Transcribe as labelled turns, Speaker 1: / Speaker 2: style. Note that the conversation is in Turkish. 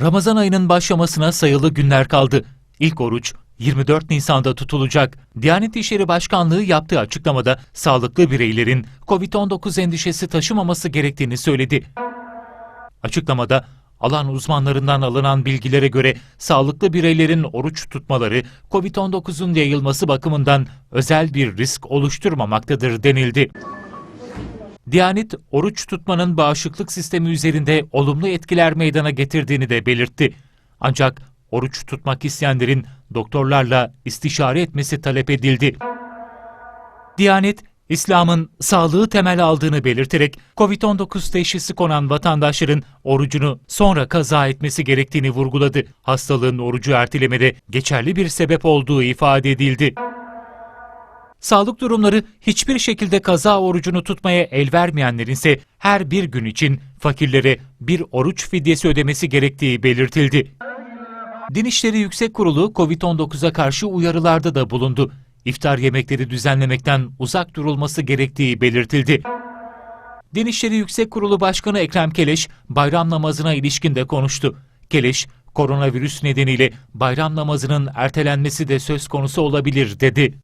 Speaker 1: Ramazan ayının başlamasına sayılı günler kaldı. İlk oruç 24 Nisan'da tutulacak. Diyanet İşleri Başkanlığı yaptığı açıklamada sağlıklı bireylerin COVID-19 endişesi taşımaması gerektiğini söyledi. Açıklamada alan uzmanlarından alınan bilgilere göre sağlıklı bireylerin oruç tutmaları COVID-19'un yayılması bakımından özel bir risk oluşturmamaktadır denildi. Diyanet, oruç tutmanın bağışıklık sistemi üzerinde olumlu etkiler meydana getirdiğini de belirtti. Ancak oruç tutmak isteyenlerin doktorlarla istişare etmesi talep edildi. Diyanet, İslam'ın sağlığı temel aldığını belirterek COVID-19 teşhisi konan vatandaşların orucunu sonra kaza etmesi gerektiğini vurguladı. Hastalığın orucu ertelemede geçerli bir sebep olduğu ifade edildi. Sağlık durumları hiçbir şekilde kaza orucunu tutmaya el vermeyenlerin ise her bir gün için fakirlere bir oruç fidyesi ödemesi gerektiği belirtildi. Din İşleri Yüksek Kurulu COVID-19'a karşı uyarılarda da bulundu. İftar yemekleri düzenlemekten uzak durulması gerektiği belirtildi. Din İşleri Yüksek Kurulu Başkanı Ekrem Keleş bayram namazına ilişkin de konuştu. Keleş, koronavirüs nedeniyle bayram namazının ertelenmesi de söz konusu olabilir dedi.